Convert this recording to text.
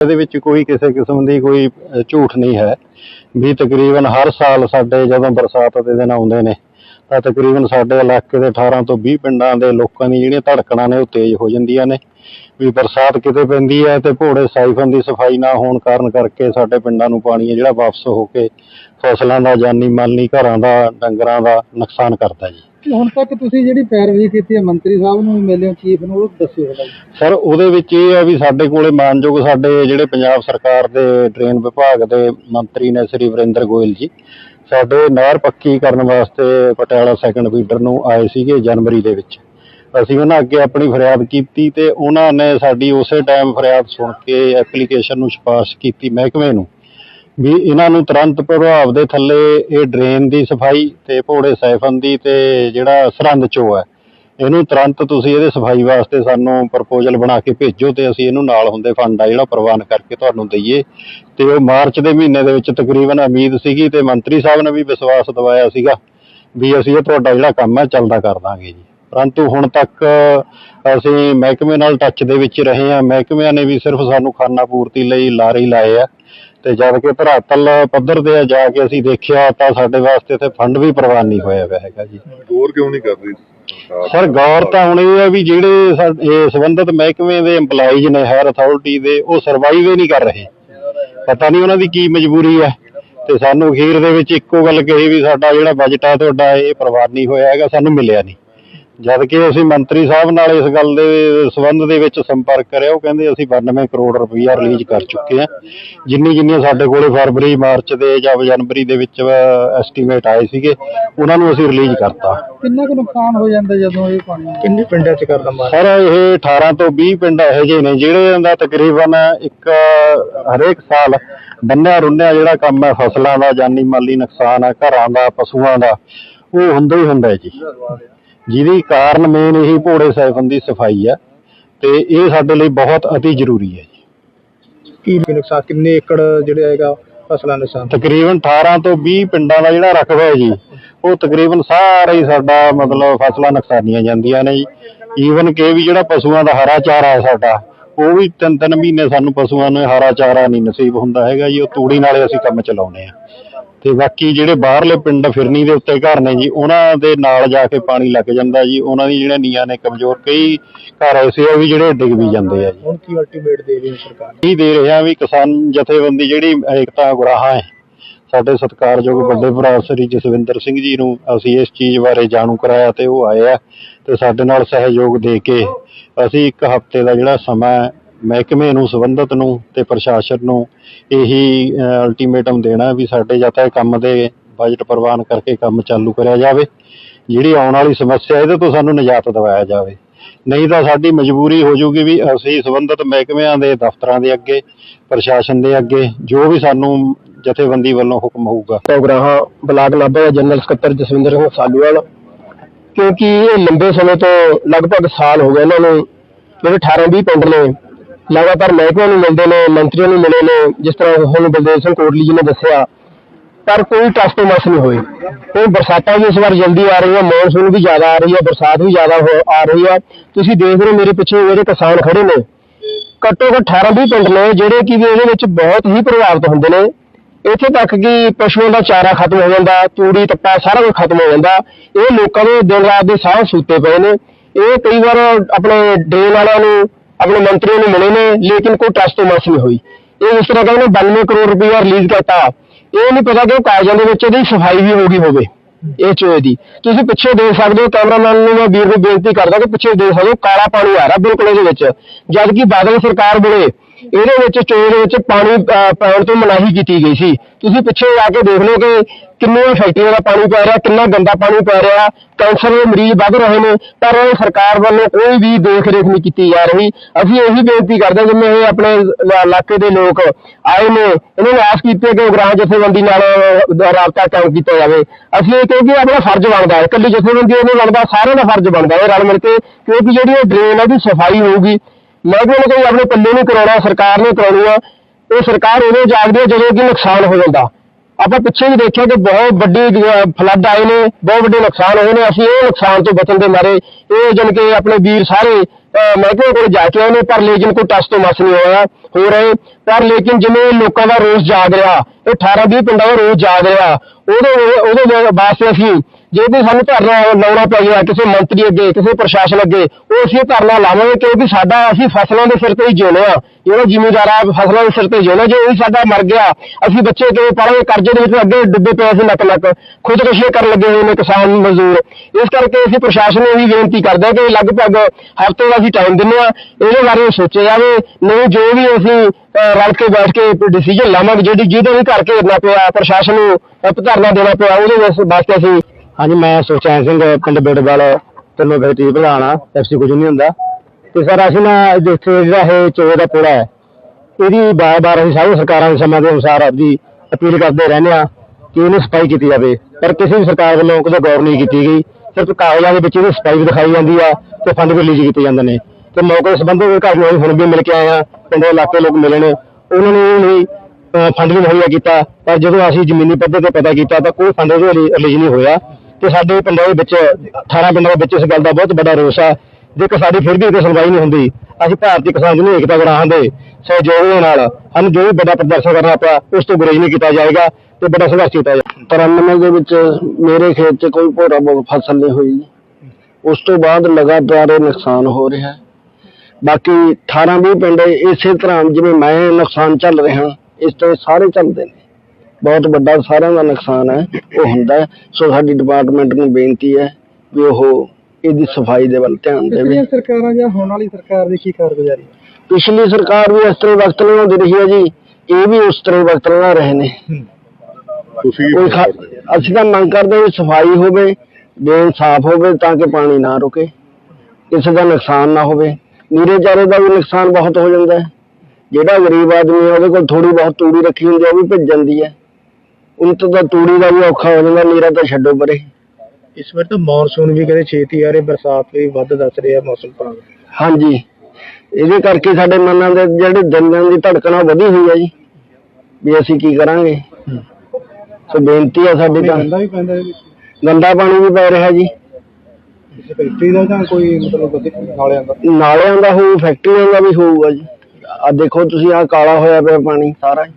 ਇਹਦੇ ਵਿੱਚ ਕੋਈ ਕਿਸੇ ਕਿਸਮ ਦੀ ਕੋਈ ਝੂਠ ਨਹੀਂ ਹੈ। ਵੀ ਤਕਰੀਬਨ ਹਰ ਸਾਲ ਸਾਡੇ ਜਦੋਂ ਬਰਸਾਤ ਦੇ ਦਿਨ ਆਉਂਦੇ ਨੇ, ਤਾਂ ਤਕਰੀਬਨ ਸਾਡੇ ਇਲਾਕੇ ਦੇ 18 ਤੋਂ 20 ਪਿੰਡਾਂ ਦੇ ਲੋਕਾਂ ਦੀ ਜਿਹੜੀਆਂ ਧੜਕਣਾਂ ਨੇ, ਉਹ ਤੇਜ਼ ਹੋ ਜਾਂਦੀਆਂ ਨੇ। ਵੀ ਬਰਸਾਤ ਕਿਤੇ ਪੈਂਦੀ ਹੈ ਤੇ ਭੋੜੇ ਸਾਈਫਨ ਦੀ ਸਫ਼ਾਈ ਨਾ ਹੋਣ ਕਾਰਨ ਕਰਕੇ ਸਾਡੇ ਪਿੰਡਾਂ ਨੂੰ ਪਾਣੀ ਜਿਹੜਾ ਵਾਪਸ ਹੋ ਕੇ ਫਸਲਾਂ ਦਾ ਜਾਨੀ ਮਾਲੀ ਘਰਾਂ ਦਾ, ਡੰਗਰਾਂ ਦਾ ਨੁਕਸਾਨ ਕਰਦਾ ਜੀ। ਕਿ ਹੁਣ ਤੱਕ ਤੁਸੀਂ ਜਿਹੜੀ ਪੈਰਵੀ ਕੀਤੀ ਹੈ, ਮੰਤਰੀ ਸਾਹਿਬ ਨੂੰ ਵੀ ਚੀਫ ਨੂੰ, ਉਹ ਦੱਸਿਓ ਥੋੜ੍ਹਾ ਸਰ, ਉਹਦੇ ਵਿੱਚ ਇਹ ਹੈ ਵੀ ਸਾਡੇ ਕੋਲੇ ਮਾਨਯੋਗ ਸਾਡੇ ਜਿਹੜੇ ਪੰਜਾਬ ਸਰਕਾਰ ਦੇ ਡਰੇਨ ਵਿਭਾਗ ਦੇ ਮੰਤਰੀ ਨੇ ਸ੍ਰੀ ਵਰਿੰਦਰ ਗੋਇਲ ਜੀ, ਸਾਡੇ ਨਹਿਰ ਪੱਕੀ ਕਰਨ ਵਾਸਤੇ ਪਟਿਆਲਾ ਸੈਕੰਡ ਫੀਡਰ ਨੂੰ ਆਏ ਸੀਗੇ ਜਨਵਰੀ ਦੇ ਵਿੱਚ। ਅਸੀਂ ਉਹਨਾਂ ਅੱਗੇ ਆਪਣੀ ਫਰਿਆਦ ਕੀਤੀ ਤੇ ਉਹਨਾਂ ਨੇ ਸਾਡੀ ਉਸੇ ਟਾਈਮ ਫਰਿਆਦ ਸੁਣ ਕੇ ਐਪਲੀਕੇਸ਼ਨ ਨੂੰ ਸਿਫਾਰਿਸ਼ ਕੀਤੀ ਮਹਿਕਮੇ ਨੂੰ। ਵੀ ਇਹਨਾਂ ਨੂੰ ਤੁਰੰਤ ਪ੍ਰਭਾਵ ਦੇ ਥੱਲੇ ਇਹ ਡਰੇਨ ਦੀ ਸਫ਼ਾਈ ਤੇ ਭੋੜੇ ਸਾਈਫਨ ਦੀ ਤੇ ਜਿਹੜਾ ਸਰਹੰਦ ਚੋ ਹੈ, ਇਹਨੂੰ ਤੁਰੰਤ ਤੁਸੀਂ ਇਹਦੇ ਸਫ਼ਾਈ ਵਾਸਤੇ ਸਾਨੂੰ ਪ੍ਰਪੋਜ਼ਲ ਬਣਾ ਕੇ ਭੇਜੋ ਤੇ ਅਸੀਂ ਇਹਨੂੰ ਨਾਲ ਹੁੰਦੇ ਫੰਡ ਆ ਜਿਹੜਾ ਪ੍ਰਵਾਨ ਕਰਕੇ ਤੁਹਾਨੂੰ ਦਈਏ। ਤੇ ਉਹ ਮਾਰਚ ਦੇ ਮਹੀਨੇ ਦੇ ਵਿੱਚ ਤਕਰੀਬਨ ਉਮੀਦ ਸੀਗੀ ਤੇ ਮੰਤਰੀ ਸਾਹਿਬ ਨੇ ਵੀ ਵਿਸ਼ਵਾਸ ਦਿਵਾਇਆ ਸੀਗਾ ਵੀ ਅਸੀਂ ਇਹ ਤੁਹਾਡਾ ਜਿਹੜਾ ਕੰਮ ਹੈ ਚੱਲਦਾ ਕਰ ਦਾਂਗੇ ਜੀ। ਪਰੰਤੂ ਹੁਣ ਤੱਕ ਅਸੀਂ ਮਹਿਕਮੇ ਨਾਲ ਟੱਚ ਦੇ ਵਿੱਚ ਰਹੇ ਹਾਂ। ਮਹਿਕਮਿਆਂ ਨੇ ਵੀ ਸਿਰਫ ਸਾਨੂੰ ਖਾਨਾ ਪੂਰਤੀ ਲਈ ਲਾਰੇ ਲਾਏ ਆ। ਤੇ ਜਦ ਕਿ ਧਰਾਤਲ ਪੱਧਰ ਤੇ ਜਾ ਕੇ ਅਸੀਂ ਦੇਖਿਆ ਤਾਂ ਸਾਡੇ ਵਾਸਤੇ ਤੇ ਫੰਡ ਵੀ ਪ੍ਰਵਾਨ ਨਹੀਂ ਹੋਇਆ ਹੋਇਆ ਹੈਗਾ ਜੀ। ਗੌਰ ਕਿਉਂ ਨਹੀਂ ਕਰ ਰਹੀ? ਸਰਕਾਰ? ਸਰ ਗੌਰ ਤਾਂ ਹੁਣ ਇਹ ਹੈ ਵੀ ਜਿਹੜੇ ਇਹ ਸੰਬੰਧਿਤ ਮਹਿਕਮੇ ਦੇ EMPLOYEES ਨੇ ਹਾਇਰ ਅਥਾਰਟੀ ਦੇ ਉਹ ਸਰਵਾਈਵ ਹੀ ਨਹੀਂ ਕਰ ਰਹੇ। ਪਤਾ ਨਹੀਂ ਉਹਨਾਂ ਦੀ ਕੀ ਮਜਬੂਰੀ ਹੈ। ਤੇ ਸਾਨੂੰ ਅਖੀਰ ਦੇ ਵਿੱਚ ਇੱਕੋ ਗੱਲ ਕਹੀ ਵੀ ਸਾਡਾ ਜਿਹੜਾ ਬਜਟ ਆ ਤੁਹਾਡਾ ਇਹ ਪ੍ਰਵਾਨ ਨਹੀਂ ਹੋਇਆ ਹੈਗਾ ਸਾਨੂੰ ਮਿਲਿਆ ਨਹੀਂ। ਜਦ ਕਿ ਅਸੀਂ ਮੰਤਰੀ ਸਾਹਿਬ ਨਾਲ ਇਸ ਗੱਲ ਦੇ ਸੰਬੰਧ ਦੇ ਵਿੱਚ ਸੰਪਰਕ ਕਰਿਆ ਉਹ ਕਹਿੰਦੇ ਅਸੀਂ 92 ਕਰੋੜ ਰੁਪਈਆ ਰਿਲੀਜ਼ ਕਰ ਚੁੱਕੇ ਹਾਂ। ਜਿੰਨੀ ਜਿੰਨੀਆਂ ਸਾਡੇ ਕੋਲੇ ਫਰਵਰੀ ਮਾਰਚ ਦੇ ਜਾਂ ਜਨਵਰੀ ਦੇ ਵਿੱਚ ਐਸਟੀਮੇਟ ਆਏ ਸੀਗੇ ਉਹਨਾਂ ਨੂੰ ਅਸੀਂ ਰਿਲੀਜ਼ ਕਰਤਾ। ਕਿੰਨਾ ਕੁ ਨੁਕਸਾਨ ਹੋ ਜਾਂਦਾ ਜਦੋਂ ਇਹ ਪਾਣੀ ਕਿੰਨੇ ਪਿੰਡਾਂ 'ਚ ਕਰਦਾ ਮਾਰ ਸਰ ਇਹ 18 ਤੋਂ 20 ਪਿੰਡ ਇਹੋ ਜਿਹੇ ਨੇ ਜਿਹੜੇ ਦਾ ਤਕਰੀਬਨ ਇੱਕ ਹਰੇਕ ਸਾਲ ਬੰਨਿਆ ਰੁੰਨਿਆ ਜਿਹੜਾ ਕੰਮ ਹੈ ਫਸਲਾਂ ਦਾ ਜਾਨੀ ਮਾਲੀ ਨੁਕਸਾਨ ਹੈ ਘਰਾਂ ਦਾ ਪਸ਼ੂਆਂ ਦਾ ਉਹ ਹੁੰਦਾ ਹੀ ਹੁੰਦਾ ਹੈ ਜੀ। ਜਿਹਦੀ ਕਾਰਨ ਮੇਨ ਇਹੀ ਭੋੜੇ ਸਾਈਫਨ ਦੀ ਸਫ਼ਾਈ ਹੈ ਤੇ ਇਹ ਸਾਡੇ ਲਈ ਬਹੁਤ ਅਤੀ ਜ਼ਰੂਰੀ ਹੈ ਜੀ। ਕੀ ਨੁਕਸਾਨ ਕਿੰਨੇ ਏਕੜ ਜਿਹੜੇ ਹੈਗਾ ਫਸਲਾਂ ਨੁਕਸਾਨ? ਤਕਰੀਬਨ 18 ਤੋਂ 20 ਪਿੰਡਾਂ ਦਾ ਜਿਹੜਾ ਰਕਬਾ ਹੈ ਜੀ ਉਹ ਤਕਰੀਬਨ ਸਾਰਾ ਹੀ ਸਾਡਾ ਮਤਲਬ ਫਸਲਾਂ ਨੁਕਸਾਨੀਆਂ ਜਾਂਦੀਆਂ ਨੇ ਜੀ। ਈਵਨ ਕਿ ਵੀ ਜਿਹੜਾ ਪਸ਼ੂਆਂ ਦਾ ਹਰਾ ਚਾਰਾ ਹੈ ਸਾਡਾ ਉਹ ਵੀ ਤਿੰਨ ਤਿੰਨ ਮਹੀਨੇ ਸਾਨੂੰ ਪਸ਼ੂਆਂ ਨੂੰ ਹਰਾ ਚਾਰਾ ਨਹੀਂ ਨਸੀਬ ਹੁੰਦਾ ਹੈਗਾ ਜੀ ਉਹ ਤੂੜੀ ਨਾਲੇ ਅਸੀਂ ਕੰਮ ਚਲਾਉਂਦੇ ਆ ਤੇ ਬਾਕੀ ਜਿਹੜੇ ਬਾਹਰਲੇ ਪਿੰਡ ਫਿਰਨੀ ਦੇ ਉੱਤੇ ਘਰ ਨੇ ਜੀ ਉਹਨਾਂ ਦੇ ਨਾਲ ਜਾ ਕੇ ਪਾਣੀ ਲੱਗ ਜਾਂਦਾ ਜੀ। ਉਹਨਾਂ ਦੀ ਜਿਹੜੀਆਂ ਨੀਆਂ ਨੇ ਕਮਜ਼ੋਰ ਕਈ ਘਰ ਐਸੇ ਆ ਵੀ ਜਿਹੜੇ ਡਿੱਗ ਵੀ ਜਾਂਦੇ ਆ ਜੀ। ਹੁਣ ਕੀ ਅਲਟੀਮੇਟ ਦੇ ਰਹੀ ਹੈ ਸਰਕਾਰ? ਹੀ ਦੇ ਰਿਹਾ ਵੀ ਕਿਸਾਨ ਜਥੇਬੰਦੀ ਜਿਹੜੀ ਏਕਤਾ ਗੁਰਾਹਾਂ ਹੈ ਸਾਡੇ ਸਤਿਕਾਰਯੋਗ ਵੱਡੇ ਭਰਾ ਸ੍ਰੀ ਜਸਵਿੰਦਰ ਸਿੰਘ ਜੀ ਨੂੰ ਅਸੀਂ ਇਸ ਚੀਜ਼ ਬਾਰੇ ਜਾਣੂ ਕਰਾਇਆ ਤੇ ਉਹ ਆਏ ਆ ਤੇ ਸਾਡੇ ਨਾਲ ਸਹਿਯੋਗ ਦੇ ਕੇ ਅਸੀਂ ਇੱਕ ਹਫ਼ਤੇ ਦਾ ਜਿਹੜਾ ਸਮਾਂ ਮਹਿਕਮੇ ਨੂੰ, ਸੰਬੰਧਤ ਨੂੰ ਤੇ ਪ੍ਰਸ਼ਾਸਨ ਨੂੰ ਇਹੀ ਅਲਟੀਮੇਟਮ ਦੇਣਾ ਵੀ ਸਾਡੇ ਜਾਂ ਤਾਂ ਇਹ ਕੰਮ ਦੇ ਬਜਟ ਪ੍ਰਵਾਨ ਕਰਕੇ ਕੰਮ ਚਾਲੂ ਕਰਿਆ ਜਾਵੇ। ਜਿਹੜੀ ਆਉਣ ਵਾਲੀ ਸਮੱਸਿਆ, ਇਹਦੇ ਤੋਂ ਸਾਨੂੰ ਨਿਜਾਤ ਦਿਵਾਇਆ ਜਾਵੇ। ਨਹੀਂ ਤਾਂ ਸਾਡੀ ਮਜਬੂਰੀ ਹੋ ਜਾਊਗੀ ਵੀ ਅਸੀਂ ਸੰਬੰਧਿਤ ਮਹਿਕਮਿਆਂ ਦੇ, ਦਫ਼ਤਰਾਂ ਦੇ ਅੱਗੇ, ਪ੍ਰਸ਼ਾਸਨ ਦੇ ਅੱਗੇ ਜੋ ਵੀ ਸਾਨੂੰ ਜਥੇਬੰਦੀ ਵੱਲੋਂ ਹੁਕਮ ਹੋਊਗਾ। ਪ੍ਰੋਗਰਾਮ ਬਲਾਕ ਨਾਭਾ ਦੇ ਜਨਰਲ ਸਕੱਤਰ ਜਸਵਿੰਦਰ ਸਿੰਘ ਸਾਲੂਵਾਲ, ਕਿਉਂਕਿ ਇਹ ਲੰਬੇ ਸਮੇਂ ਤੋਂ ਲਗਭਗ ਸਾਲ ਹੋ ਗਏ ਇਹਨਾਂ ਨੂੰ, ਜਿਹੜੇ 18 20 ਪਿੰਡ ਨੇ ਲਗਾਤਾਰ ਮਹਿਕਮਿਆਂ ਨੂੰ ਮਿਲਦੇ ਨੇ, ਮੰਤਰੀਆਂ ਨੂੰ ਮਿਲੇ ਨੇ, ਜਿਸ ਤਰ੍ਹਾਂ ਹੁਣ ਬਲਦੇਵ ਸਿੰਘ ਕੋਟਲੀ ਜੀ ਨੇ ਦੱਸਿਆ, ਪਰ ਕੋਈ ਟਸ ਨਹੀਂ ਹੋਈ। ਹੁਣ ਬਰਸਾਤਾਂ ਵੀ ਇਸ ਵਾਰ ਜਲਦੀ ਆ ਰਹੀਆਂ, ਮੌਨਸੂਨ ਵੀ ਜ਼ਿਆਦਾ ਆ ਰਹੀ ਹੈ, ਬਰਸਾਤ ਵੀ ਜ਼ਿਆਦਾ ਆ ਰਹੀ ਹੈ। ਤੁਸੀਂ ਦੇਖ ਰਹੇ ਹੋ ਮੇਰੇ ਪਿੱਛੇ ਜਿਹੜੇ ਕਿਸਾਨ ਖੜੇ ਨੇ। ਘੱਟੋ ਘੱਟ 18 20 ਪਿੰਡ ਨੇ, ਜਿਹੜੇ ਕਿ ਵੀ ਇਹਦੇ ਵਿੱਚ ਬਹੁਤ ਹੀ ਪ੍ਰਭਾਵਿਤ ਹੁੰਦੇ ਨੇ। ਇੱਥੇ ਤੱਕ ਕਿ ਪਸ਼ੂਆਂ ਦਾ ਚਾਰਾ ਖਤਮ ਹੋ ਜਾਂਦਾ, ਤੂੜੀ ਤੱਪਾ ਸਾਰਾ ਕੁਝ ਖਤਮ ਹੋ ਜਾਂਦਾ। ਇਹ ਲੋਕਾਂ ਦੇ ਦਿਨ ਰਾਤ ਦੇ ਸਾਹ ਸੁੱਤੇ ਪਏ ਨੇ। ਇਹ ਕਈ ਵਾਰ ਆਪਣੇ ਡਰੇਨ ਵਾਲਿਆਂ ਨੂੰ ਆਪਣੇ ਮੰਤਰੀਆਂ ਨੂੰ ਮਿਲੇ ਨੇ, ਲੇਕਿਨ ਕੋਈ ਟਰਸਟ ਤੋਂ ਮਸ ਨਹੀਂ ਇਹ ਇਸ ਤਰ੍ਹਾਂ ਕਹਿੰਦੇ 92 ਕਰੋੜ ਰੁਪਇਆ ਰਿਲੀਜ਼ ਕਰਤਾ। ਇਹ ਨਹੀਂ ਪਤਾ ਕਿ ਉਹ ਕਾਗਜ਼ਾਂ ਦੇ ਵਿੱਚ ਇਹਦੀ ਸਫ਼ਾਈ ਵੀ ਹੋ ਗਈ ਹੋਵੇ, ਇਹ ਚੋਏ ਦੀ ਤੁਸੀਂ ਪਿੱਛੇ ਦੇਖ ਸਕਦੇ ਹੋ ਕੈਮਰਾਮੈਨ ਨੂੰ ਮੈਂ ਵੀਰ ਨੂੰ ਬੇਨਤੀ ਕਰਦਾ ਕਿ ਪਿੱਛੇ ਦੇਖ ਸਕਦੇ ਹੋ, ਕਾਲਾ ਪਾਣੀ ਆ ਰਿਹਾ ਬਿਲਕੁਲ ਇਹਦੇ ਵਿੱਚ। ਜਦ ਕਿ ਬਾਦਲ ਸਰਕਾਰ ਵੇਲੇ ਇਹਦੇ ਵਿੱਚ ਚੋਏ ਵਿੱਚ ਪਾਣੀ ਅਹ, ਪੈਣ ਤੋਂ ਮਨਾਹੀ ਕੀਤੀ ਗਈ ਸੀ। ਤੁਸੀਂ ਪਿੱਛੇ ਜਾ ਕੇ ਦੇਖ ਲਓ ਕਿ ਕਿੰਨੀਆਂ ਫੈਕਟਰੀਆਂ ਦਾ ਪਾਣੀ ਪੈ ਰਿਹਾ ਕਿੰਨਾ ਗੰਦਾ ਪਾਣੀ ਪੈ ਰਿਹਾ ਕੈਂਸਰ ਦੇ ਮਰੀਜ਼ ਵੱਧ ਰਹੇ ਨੇ ਪਰ ਸਰਕਾਰ ਵੱਲੋਂ ਕੋਈ ਵੀ ਦੇਖ ਰੇਖ ਨਹੀਂ ਕੀਤੀ ਜਾ ਰਹੀ। ਅਸੀਂ ਇਹੀ ਬੇਨਤੀ ਕਰਦੇ ਹਾਂ ਜਿਵੇਂ ਇਹ ਆਪਣੇ ਇਲਾ- ਇਲਾਕੇ ਦੇ ਲੋਕ ਆਏ ਨੇ ਇਹਨਾਂ ਨੂੰ ਆਸ ਕੀਤੀ ਹੈ ਕਿ ਗ੍ਰਾਮ ਜਥੇਬੰਦੀ ਨਾਲ ਅਹ, ਰਾਬਤਾ ਕਾਇਮ ਕੀਤਾ ਜਾਵੇ। ਅਸੀਂ ਇਹ ਕਹਿੰਦੇ ਆਪਣਾ ਫਰਜ਼ ਬਣਦਾ ਹੈ। ਇਕੱਲੀ ਜਥੇਬੰਦੀ ਇਹ ਨਹੀਂ ਬਣਦਾ ਸਾਰਿਆਂ ਦਾ ਫਰਜ਼ ਬਣਦਾ ਹੈ ਰਲ ਮਿਲ ਕੇ ਕਿਉਂਕਿ ਜਿਹੜੀ ਇਹ ਡਰੇਨ ਹੈ ਦੀ ਸਫ਼ਾਈ ਹੋਊਗੀ। ਮਹਿਕਮੇ ਨੇ ਕੋਈ ਆਪਣੇ ਪੱਲੇ ਨਹੀਂ ਕਰਾਉਣਾ, ਸਰਕਾਰ ਨੇ ਕਰਾਉਣੀ ਆ। ਇਹ ਸਰਕਾਰ ਉਦੋਂ ਜਾਗਦੀ ਹੈ ਜਦੋਂ ਕਿ ਨੁਕਸਾਨ ਹੋ ਜਾਂਦਾ। ਆਪਾਂ ਪਿੱਛੇ ਵੀ ਦੇਖਿਆ ਕਿ ਬਹੁਤ ਵੱਡੀ ਫਲੱਡ ਆਏ ਨੇ, ਬਹੁਤ ਵੱਡੇ ਨੁਕਸਾਨ ਹੋਏ ਨੇ। ਅਸੀਂ ਇਹ ਨੁਕਸਾਨ ਤੋਂ ਬਚਣ ਦੇ ਮਾਰੇ ਇਹ ਜਨ ਕਿ ਆਪਣੇ ਵੀਰ ਸਾਰੇ ਮਹਿਕਮੇ ਕੋਲ ਜਾ ਕੇ ਆਏ ਨੇ, ਪਰ ਲੇਕਿਨ ਕੋਈ ਟਸ ਤੋਂ ਮਸ ਨਹੀਂ ਹੋਇਆ, ਹੋ ਰਹੇ। ਪਰ ਲੇਕਿਨ ਜਿਵੇਂ ਲੋਕਾਂ ਦਾ ਰੋਸ ਜਾਗ ਰਿਹਾ, ਇਹ 18 20 ਪਿੰਡਾਂ ਦਾ ਰੋਸ ਜਾਗ ਰਿਹਾ, ਉਹਦੇ ਉਹਦੇ ਵਾਸਤੇ ਅਸੀਂ ਜੇ ਵੀ ਸਾਨੂੰ ਧਰਨਾ ਲਾਉਣਾ ਪੈ ਗਿਆ ਕਿਸੇ ਮੰਤਰੀ ਅੱਗੇ ਕਿਸੇ ਪ੍ਰਸ਼ਾਸਨ ਅੱਗੇ ਉਹ ਅਸੀਂ ਧਰਨਾ ਲਾਵਾਂਗੇ ਕਿਉਂਕਿ ਸਾਡਾ ਅਸੀਂ ਫਸਲਾਂ ਦੇ ਸਿਰ ਤੇ ਹੀ ਜਿਉਣੇ ਆ ਜਿਹੜਾ ਜ਼ਿਮੀਂਦਾਰ ਫਸਲਾਂ ਦੇ ਸਿਰ ਤੇ ਜਿਉਣਾ ਜੇ ਉਹ ਸਾਡਾ ਮਰ ਗਿਆ ਅਸੀਂ ਬੱਚੇ ਕਿਵੇਂ ਪੜਾਂਗੇ ਕਰਜ਼ੇ ਦੇ ਵਿੱਚ ਅੱਗੇ ਡੁੱਬੇ ਪਏ ਸੀ ਨੱਕ ਨੱਕ। ਖੁਦਕੁਸ਼ੀ ਕਰਨ ਲੱਗੇ ਹੋਏ ਨੇ ਕਿਸਾਨ ਮਜ਼ਦੂਰ। ਇਸ ਕਰਕੇ ਅਸੀਂ ਪ੍ਰਸ਼ਾਸਨ ਨੂੰ ਵੀ ਬੇਨਤੀ ਕਰਦੇ ਹਾਂ ਕਿ ਲਗਭਗ ਹਫ਼ਤੇ ਦਾ ਅਸੀਂ ਟਾਈਮ ਦਿੰਦੇ ਆ ਇਹਦੇ ਬਾਰੇ ਸੋਚਿਆ ਜਾਵੇ ਨਹੀਂ ਜੋ ਵੀ ਅਸੀਂ ਰਲ ਕੇ ਬੈਠ ਕੇ ਡਿਸੀਜਨ ਲਾਵਾਂਗੇ ਜਿਹੜੀ ਜਿਹਦੇ ਵੀ ਘਰ ਘੇਰਨਾ ਪਿਆ ਪ੍ਰਸ਼ਾਸਨ ਨੂੰ ਅਹ, ਧਰਨਾ ਦੇਣਾ ਪਿਆ ਉਹਦੇ ਵਾਸਤੇ ਅਸੀਂ ਹਾਂਜੀ, ਮੈਂ ਸੁਖਚੈਨ ਸਿੰਘ, ਪਿੰਡ ਬੇੜਵਾਲ ਤੈਨੂੰ ਫੈਕਟਰੀ ਪ੍ਰਧਾਨ ਐਫਸੀ ਕੁਝ ਨਹੀਂ ਹੁੰਦਾ। ਤੇ ਸਰ ਅਸੀਂ ਨਾ ਜਿੱਥੇ ਜਿਹੜਾ ਇਹ ਚੋਏ ਦਾ ਪੁੜਾ ਹੈ, ਇਹਦੀ ਬਾਰ-ਬਾਰ ਅਸੀਂ ਸਾਰੇ ਸਰਕਾਰਾਂ ਦੇ ਸਮਾਂ ਦੇ ਅਨੁਸਾਰ ਆਪਦੀ ਅਪੀਲ ਕਰਦੇ ਰਹਿੰਦੇ ਆ ਕਿ ਇਹਨੂੰ ਸਫ਼ਾਈ ਕੀਤੀ ਜਾਵੇ। ਪਰ ਕਿਸੇ ਵੀ ਸਰਕਾਰ ਵੱਲੋਂ ਕਦੇ ਗੌਰ ਨਹੀਂ ਕੀਤੀ ਗਈ। ਸਿਰਫ ਕਾਗਜ਼ਾਂ ਦੇ ਵਿੱਚ ਇਹਦੀ ਸਫ਼ਾਈ ਵੀ ਦਿਖਾਈ ਜਾਂਦੀ ਆ ਤੇ ਫੰਡ ਵੀ ਰਿਲੀਜ਼ ਕੀਤੇ ਜਾਂਦੇ ਨੇ। ਤੇ ਮੌਕੇ ਸੰਬੰਧਿਤ ਘਰ ਨੂੰ ਅਸੀਂ ਹੁਣ ਵੀ ਮਿਲ ਕੇ ਆਏ ਆ ਪਿੰਡ ਦੇ ਇਲਾਕੇ ਲੋਕ ਮਿਲੇ ਨੇ। ਉਹਨਾਂ ਨੇ ਇਹ ਫੰਡ ਵੀ ਮੁਹੱਈਆ ਕੀਤਾ। ਪਰ ਜਦੋਂ ਅਸੀਂ ਜ਼ਮੀਨੀ ਪੱਧਰ ਤੇ ਪਤਾ ਕੀਤਾ ਤਾਂ ਕੋਈ ਫੰਡ ਉਹਦੇ ਰਿਲੀਜ਼ ਨਹੀਂ ਹੋਇਆ। ਤੇ ਸਾਡੇ ਪਿੰਡਾਂ ਦੇ ਵਿੱਚ 18 ਪਿੰਡਾਂ ਦੇ ਵਿੱਚ ਇਸ ਗੱਲ ਦਾ ਬਹੁਤ ਵੱਡਾ ਰੋਸ ਆ। ਜੇਕਰ ਸਾਡੀ ਫਿਰ ਵੀ ਕੋਈ ਸੁਣਵਾਈ ਨਹੀਂ ਹੁੰਦੀ, ਅਸੀਂ ਭਾਰਤੀ ਕਿਸਾਨ ਯੂਨੀਅਨ ਏਕਤਾ ਗਰਾਹਾਂ ਦੇ ਸਹਿਯੋਗ ਨਾਲ, ਸਾਨੂੰ ਜੋ ਵੀ ਵੱਡਾ ਪ੍ਰਦਰਸ਼ਨ ਕਰਨਾ ਪਿਆ, ਉਸ ਤੋਂ ਗੁਰੇਜ਼ ਨਹੀਂ ਕੀਤਾ ਜਾਏਗਾ ਤੇ ਵੱਡਾ ਸੰਘਰਸ਼ ਕੀਤਾ ਜਾਏਗਾ। 93 ਦੇ ਵਿੱਚ ਮੇਰੇ ਖੇਤ 'ਚ ਕੋਈ ਭੋਰਾ ਫਸਲ ਨਹੀਂ ਹੋਈ। ਉਸ ਤੋਂ ਬਾਅਦ ਲਗਾਤਾਰ ਇਹ ਨੁਕਸਾਨ ਹੋ ਰਿਹਾ। ਬਾਕੀ 18 20 ਪਿੰਡ ਇਸੇ ਤਰ੍ਹਾਂ ਜਿਵੇਂ ਮੈਂ ਨੁਕਸਾਨ ਚੱਲ ਰਿਹਾ, ਇਸ ਤੋਂ ਸਾਰੇ ਚੱਲਦੇ ਨੇ। ਬਹੁਤ ਵੱਡਾ ਸਾਰਿਆਂ ਦਾ ਨੁਕਸਾਨ ਹੈ ਉਹ ਹੁੰਦਾ ਹੈ। ਸੋ ਸਾਡੀ ਡਿਪਾਰਟਮੈਂਟ ਨੂੰ ਬੇਨਤੀ ਹੈ ਵੀ ਉਹ ਇਹਦੀ ਸਫ਼ਾਈ ਦੇ ਵੱਲ ਧਿਆਨ ਦੇਵੇ। ਸਰਕਾਰਾਂ ਜਾਂ ਹੁਣ ਵਾਲੀ ਸਰਕਾਰ ਦੀ ਕੀ ਕਾਰਗੁਜ਼ਾਰੀ ਹੈ? ਪਿਛਲੀ ਸਰਕਾਰ ਵੀ ਇਸ ਤਰ੍ਹਾਂ ਵਕਤ ਲਗਾਉਂਦੀ ਰਹੀ ਹੈ ਜੀ। ਇਹ ਵੀ ਉਸ ਤਰ੍ਹਾਂ ਵਕਤ ਲਗਾ ਰਹੇ ਨੇ। ਤੁਸੀਂ? ਅਸੀਂ ਤਾਂ ਮੰਗ ਕਰਦੇ ਹਾਂ ਸਫ਼ਾਈ ਹੋਵੇ ਡਰੇਨ ਸਾਫ਼ ਹੋਵੇ ਤਾਂ ਕਿ ਪਾਣੀ ਨਾ ਰੁਕੇ। ਕਿਸੇ ਦਾ ਨੁਕਸਾਨ ਨਾ ਹੋਵੇ। ਨੀਰੇ ਚਾਰੇ ਦਾ ਵੀ ਨੁਕਸਾਨ ਬਹੁਤ ਹੋ ਜਾਂਦਾ ਹੈ। ਜਿਹੜਾ ਗਰੀਬ ਆਦਮੀ ਹੈ ਉਹਦੇ ਕੋਲ ਥੋੜੀ ਬਹੁਤ ਤੂੜੀ ਰੱਖੀ ਹੁੰਦੀ ਹੈ ਉਹ ਵੀ ਭਿੱਜ ਜਾਂਦੀ ਹੈ। ਉਹਨਾਂ ਤੋਂ ਤਾਂ ਤੂੜੀ ਦਾ ਵੀ ਔਖਾ ਹੋ ਜਾਂਦਾ ਨੀਰਾ ਤਾਂ ਛੱਡੋ ਪਰੇ। ਇਸ ਵਾਰ ਤਾਂ ਮੌਨਸੂਨ ਵੀ ਕਹਿੰਦੇ ਛੇਤੀ ਆ ਰਹੇ ਬਰਸਾਤ ਵੀ ਵੱਧ ਦੱਸ ਰਿਹਾ ਮੌਸਮ ਵਿਭਾਗ। ਹਾਂਜੀ। ਇਹਦੇ ਕਰਕੇ ਸਾਡੇ ਮਨਾਂ ਦੇ ਜਿਹੜੇ ਦਿਨ ਦਿਨ ਦੀ ਧੜਕਣ ਆ ਉਹ ਵਧੀ ਹੋਈ ਹੈ ਜੀ ਵੀ ਅਸੀਂ ਕੀ ਕਰਾਂਗੇ। ਸੋ ਬੇਨਤੀ ਆ ਸਾਡੀ ਤਾਂ। ਵੀ ਪੈਂਦਾ ਇਹਦੇ ਵਿੱਚ। ਗੰਦਾ ਪਾਣੀ ਵੀ ਪੈ ਰਿਹਾ ਜੀ। ਕਿਸੇ ਫੈਕਟਰੀ ਦਾ ਜਾਂ ਕੋਈ ਮਤਲਬ ਨਾਲਿਆਂ ਦਾ? ਨਾਲਿਆਂ ਦਾ ਹੋਊ ਫੈਕਟਰੀਆਂ ਦਾ ਵੀ ਹੋਊਗਾ ਜੀ। ਆ ਦੇਖੋ ਤੁਸੀਂ ਆ ਕਾਲਾ ਹੋਇਆ ਪਿਆ ਪਾਣੀ ਸਾਰਾ ਹੀ।